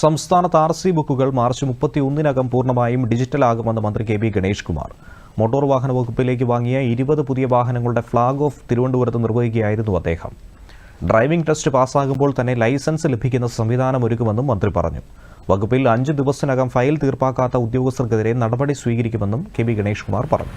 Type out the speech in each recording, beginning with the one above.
സംസ്ഥാനത്ത് R C ബുക്കുകൾ March മുപ്പത്തി ഒന്നിനകം പൂർണമായും ഡിജിറ്റലാകുമെന്ന് മന്ത്രി K B Ganesh Kumar motor വാഹന വകുപ്പിലേക്ക് വാങ്ങിയ ഇരുപത് പുതിയ വാഹനങ്ങളുടെ ഫ്ളാഗ് ഓഫ് തിരുവനന്തപുരത്ത് നിർവഹിക്കുകയായിരുന്നു അദ്ദേഹം. ഡ്രൈവിംഗ് ടെസ്റ്റ് പാസ്സാകുമ്പോൾ തന്നെ ലൈസൻസ് ലഭിക്കുന്ന സംവിധാനം ഒരുക്കുമെന്നും മന്ത്രി പറഞ്ഞു. വകുപ്പിൽ അഞ്ച് ദിവസത്തിനകം ഫയൽ തീർപ്പാക്കാത്ത ഉദ്യോഗസ്ഥർക്കെതിരെ നടപടി സ്വീകരിക്കുമെന്നും കെ ബി ഗണേഷ് കുമാർ പറഞ്ഞു.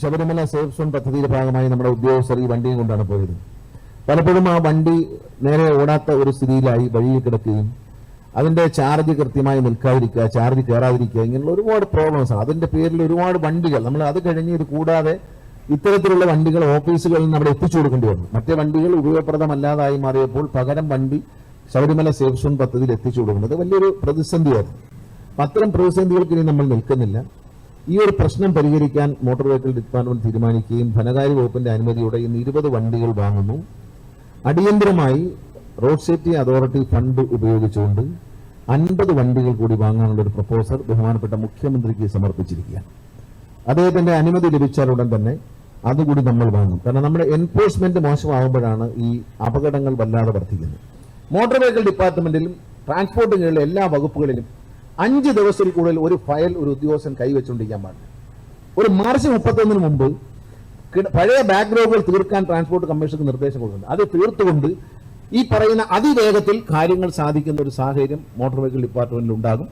ശബരിമല സേഫ് സോൺ പദ്ധതിയുടെ ഭാഗമായി നമ്മുടെ ഉദ്യോഗസ്ഥർ ഈ വണ്ടിയും കൊണ്ടാണ് പോയത്. പലപ്പോഴും ആ വണ്ടി നേരെ ഓടാത്ത ഒരു സ്ഥിതിയിലായി വഴിയിൽ കിടക്കുകയും അതിന്റെ ചാർജ് കൃത്യമായി നിൽക്കാതിരിക്കുക ചാർജ് കയറാതിരിക്കുക ഇങ്ങനെയുള്ള ഒരുപാട് പ്രോബ്ലംസ് ആണ്. അതിന്റെ പേരിൽ ഒരുപാട് വണ്ടികൾ നമ്മൾ അത് കഴിഞ്ഞ് ഇത് കൂടാതെ ഇത്തരത്തിലുള്ള വണ്ടികൾ ഓഫീസുകളിൽ നിന്ന് അവിടെ എത്തിച്ചു കൊടുക്കേണ്ടി വന്നു. മറ്റേ വണ്ടികൾ ഉപയോഗപ്രദമല്ലാതായി മാറിയപ്പോൾ പകരം വണ്ടി ശബരിമല സേഫ് സോൺ പദ്ധതിയിൽ എത്തിച്ചു കൊടുക്കുന്നത് വലിയൊരു പ്രതിസന്ധിയായിരുന്നു. അത്തരം പ്രതിസന്ധികൾക്ക് ഇനി നമ്മൾ നിൽക്കുന്നില്ല. ഈ ഒരു പ്രശ്നം പരിഹരിക്കാൻ മോട്ടോർ വെഹിക്കിൾ ഡിപ്പാർട്ട്മെന്റ് തീരുമാനിക്കുകയും ധനകാര്യ വകുപ്പിന്റെ അനുമതിയോടെ ഇന്ന് ഇരുപത് വണ്ടികൾ വാങ്ങുന്നു. അടിയന്തരമായി റോഡ് സേഫ്റ്റി അതോറിറ്റി ഫണ്ട് ഉപയോഗിച്ചുകൊണ്ട് അൻപത് വണ്ടികൾ കൂടി വാങ്ങാനുള്ള ഒരു പ്രപ്പോസൽ ബഹുമാനപ്പെട്ട മുഖ്യമന്ത്രിക്ക് സമർപ്പിച്ചിരിക്കുകയാണ്. അദ്ദേഹത്തിന്റെ അനുമതി ലഭിച്ചാൽ ഉടൻ തന്നെ അതുകൂടി നമ്മൾ വാങ്ങും. കാരണം നമ്മുടെ എൻഫോഴ്സ്മെന്റ് മോശമാകുമ്പോഴാണ് ഈ അപകടങ്ങൾ വല്ലാതെ വർദ്ധിക്കുന്നത്. മോട്ടോർ വെഹിക്കിൾ ഡിപ്പാർട്ട്മെന്റിലും ട്രാൻസ്പോർട്ടിനുള്ള എല്ലാ വകുപ്പുകളിലും അഞ്ച് ദിവസത്തിൽ കൂടുതൽ ഒരു ഫയൽ ഒരു ഉദ്യോഗസ്ഥൻ കൈവച്ചുകൊണ്ടിരിക്കാൻ പാടില്ല. ഒരു മാർച്ച് മുപ്പത്തൊന്നിന് മുമ്പ് പഴയ ബാക്ക്ലോഗുകൾ തീർക്കാൻ ട്രാൻസ്പോർട്ട് കമ്മീഷർക്ക് നിർദ്ദേശം കൊടുക്കുന്നുണ്ട് അത് തീർത്തുകൊണ്ട് ഈ പറയുന്ന അതിവേഗത്തിൽ കാര്യങ്ങൾ സാധിക്കുന്ന ഒരു സാഹചര്യം മോട്ടോർ വെഹിക്കിൾ ഡിപ്പാർട്ട്മെന്റിൽ ഉണ്ടാകും.